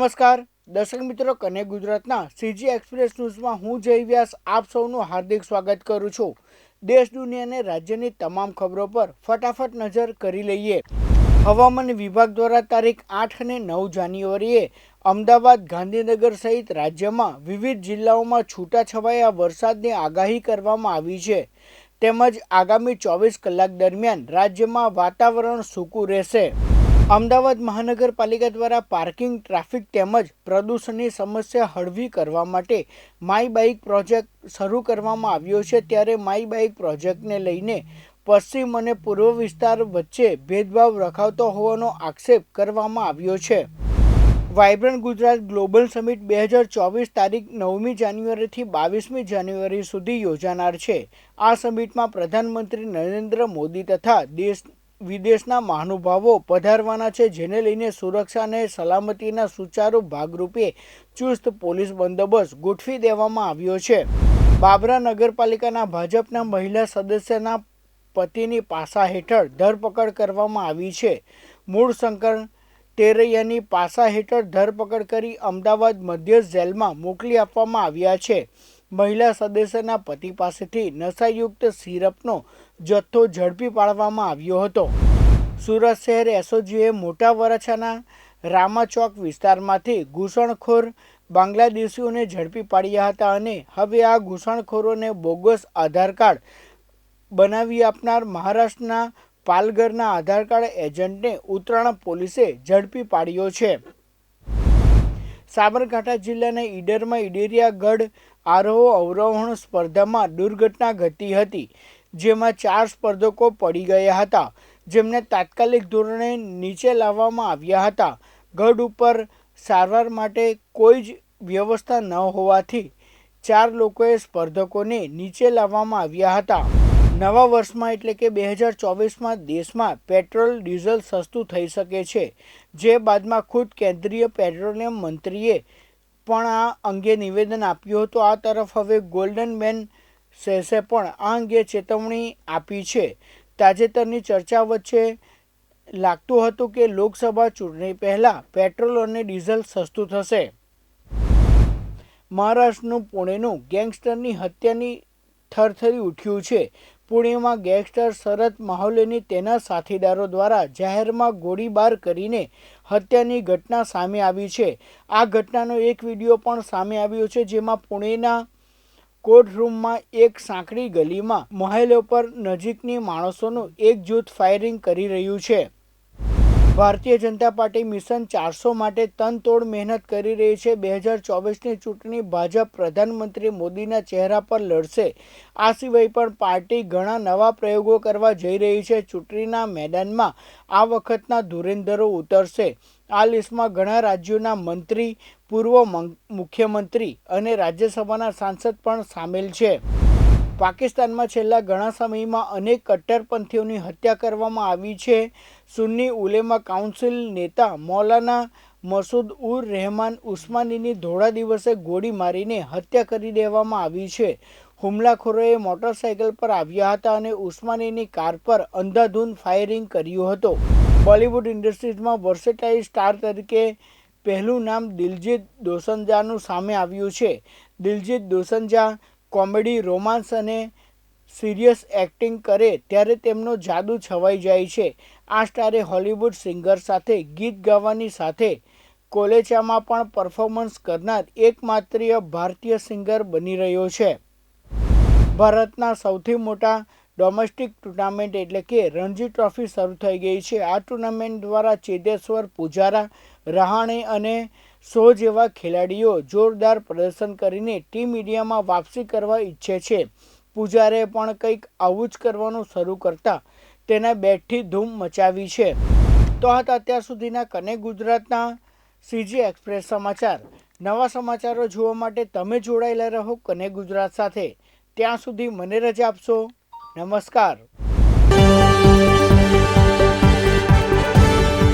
નમસ્કાર. દર્શક મિત્રો કને ગુજરાતના સીજી એક્સપ્રેસ ન્યૂઝમાં હું જય વ્યાસ આપ સૌનું હાર્દિક સ્વાગત કરું છું. દેશ દુનિયાને રાજ્યની તમામ ખબરો પર ફટાફટ નજર કરી લઈએ. હવામાન વિભાગ દ્વારા તારીખ આઠ અને નવ જાન્યુઆરીએ અમદાવાદ, ગાંધીનગર સહિત રાજ્યમાં વિવિધ જિલ્લાઓમાં છૂટાછવાયા વરસાદની આગાહી કરવામાં આવી છે. તેમજ આગામી ચોવીસ કલાક દરમિયાન રાજ્યમાં વાતાવરણ સૂકું રહેશે. અમદાવાદ મહાનગરપાલિકા દ્વારા પાર્કિંગ, ટ્રાફિક તેમજ પ્રદૂષણની સમસ્યા હળવી કરવા માટે માય બાઇક પ્રોજેક્ટ શરૂ કરવામાં આવ્યો છે. ત્યારે માય બાઇક પ્રોજેક્ટને લઈને પશ્ચિમ અને પૂર્વ વિસ્તાર વચ્ચે ભેદભાવ રખાવતો હોવાનો આક્ષેપ કરવામાં આવ્યો છે. વાઇબ્રન્ટ ગુજરાત ગ્લોબલ સમિટ બે હજાર ચોવીસ તારીખ નવમી જાન્યુઆરીથી બાવીસમી જાન્યુઆરી સુધી યોજાનાર છે. આ સમિટમાં પ્રધાનમંત્રી નરેન્દ્ર મોદી તથા દેશ વિદેશના મહાનુભાવો પધારવાના છે, જેને લઈને સુરક્ષા અને સલામતીના સુચારુ ભાગરૂપે ચુસ્ત પોલીસ બંદોબસ્ત ગોઠવી દેવામાં આવ્યો છે. બાબરા નગરપાલિકાના ભાજપના મહિલા સદસ્યના પતિની પાસા હેઠળ ધરપકડ કરવામાં આવી છે. મૂળ શંકર તેરૈયાની પાસા હેઠળ ધરપકડ કરી અમદાવાદ મધ્ય જેલમાં મોકલી આપવામાં આવ્યા છે. મહિલા સદસ્યના પતિ પાસેથી નશાયુક્ત સિરપનો જથ્થો ઝડપી પાડવામાં આવ્યો હતો. સુરત શહેર એસઓજીએ મોટા વરાછાના રામાચોક વિસ્તારમાંથી ઘૂસણખોર બાંગ્લાદેશીઓને ઝડપી પાડ્યા હતા અને હવે આ ઘૂસણખોરોને બોગસ આધાર કાર્ડ બનાવી આપનાર મહારાષ્ટ્રના પાલઘરના આધાર કાર્ડ એજન્ટને ઉત્તરાયણ પોલીસે ઝડપી પાડ્યો છે. સાબરકાંઠા જિલ્લાના ઈડરમાં ઈડેરિયા ગઢ આરોહ અવરોહણ સ્પર્ધામાં દુર્ઘટના ઘટી હતી, જેમાં ચાર સ્પર્ધકો પડી ગયા હતા, જેમને તાત્કાલિક ધોરણે નીચે લાવવામાં આવ્યા હતા. ગઢ ઉપર સારવાર માટે કોઈ જ વ્યવસ્થા ન હોવાથી ચાર લોકોએ સ્પર્ધકોને નીચે લાવવામાં આવ્યા હતા. નવા વર્ષમાં એટલે કે બે હજાર ચોવીસમાં દેશમાં પેટ્રોલ, ડીઝલ સસ્તું થઈ શકે છે. જે બાદમાં ખુદ કેન્દ્રીય પેટ્રોલિયમ મંત્રીએ પણ આ અંગે નિવેદન આપ્યું હતું. આ તરફ હવે ગોલ્ડન મેન સેસે પણ આ અંગે ચેતવણી આપી છે. તાજેતરની ચર્ચા વચ્ચે લાગતું હતું કે લોકસભા ચૂંટણી પહેલાં પેટ્રોલ અને ડીઝલ સસ્તું થશે. મહારાષ્ટ્રનું પુણેનું ગેંગસ્ટરની હત્યાની થરથરી ઉઠ્યું છે. પુણેમાં ગેંગસ્ટર શરદ માહોલેની તેના સાથીદારો દ્વારા જાહેરમાં ગોળીબાર કરીને હત્યાની ઘટના સામે આવી છે. આ ઘટનાનો એક વીડિયો પણ સામે આવ્યો છે જેમાં પુણેના કોર્ટરૂમમાં એક સાંકડી ગલીમાં મહેલો પર નજીકની માણસોનું એક જૂથ ફાયરિંગ કરી રહ્યું છે. ભારતીય જનતા પાર્ટી મિશન ચારસો માટે તનતોડ મહેનત કરી રહી છે. બે હજાર ચોવીસની ચૂંટણી ભાજપ પ્રધાનમંત્રી મોદીના ચહેરા પર લડશે. આ સિવાય પણ પાર્ટી ઘણા નવા પ્રયોગો કરવા જઈ રહી છે. ચૂંટણીના મેદાનમાં આ વખતના ધુરેન્ધરો ઉતરશે. આ લિસ્ટમાં ઘણા રાજ્યોના મંત્રી, પૂર્વ મુખ્યમંત્રી અને રાજ્યસભાના સાંસદ પણ સામેલ છે. પાકિસ્તાનમાં છેલ્લા ઘણા સમયમાં અનેક કટ્ટરપંથીઓની હત્યા કરવામાં આવી છે. સુન્ની ઉલેમા કાઉન્સિલ નેતા મૌલાના મસૂદ ઉર રહેમાન ઉસ્માનીની ધોળા દિવસે ગોળી મારીને હત્યા કરી દેવામાં આવી છે. હુમલાખોરોએ મોટરસાયકલ પર આવ્યા હતા અને ઉસ્માનીની કાર પર અંધાધૂંધ ફાયરિંગ કર્યું હતું. બોલિવૂડ ઇન્ડસ્ટ્રીઝમાં વર્સેટાઇલ સ્ટાર તરીકે પહેલું નામ દિલજીત દોસંજાનું સામે આવ્યું છે. દિલજીત દોસંજા કોમેડી, રોમાન્સ અને સિરિયસ એક્ટિંગ કરે ત્યારે તેમનો જાદુ છવાઈ જાય છે. આ સ્ટારે હોલિવૂડ સિંગર સાથે, ગીત ગાવાની સાથે કોલેચામાં પણ પરફોર્મન્સ કરનાર એકમાત્ર ભારતીય સિંગર બની રહ્યો છે. ભારતના સૌથી મોટા ડોમેસ્ટિક ટુર્નામેન્ટ એટલે કે રણજી ટ્રોફી શરૂ થઈ ગઈ છે. આ ટુર્નામેન્ટ દ્વારા ચેતેશ્વર પૂજારા, રહાણે અને સો જેવા ખેલાડીઓ જોરદાર પ્રદર્શન કરીને ટીમ ઇન્ડિયામાં વાપસી કરવા ઈચ્છે છે. પૂજારે પણ કંઈક આવું જ કરવાનું શરૂ કરતા તેના બેટથી ધૂમ મચાવી છે. તો હતા અત્યાર સુધીના કને ગુજરાતના સીજી એક્સપ્રેસ સમાચાર. નવા સમાચારો જોવા માટે તમે જોડાયેલા રહો કને ગુજરાત સાથે. ત્યાં સુધી મને રજા આપશો. નમસ્કાર.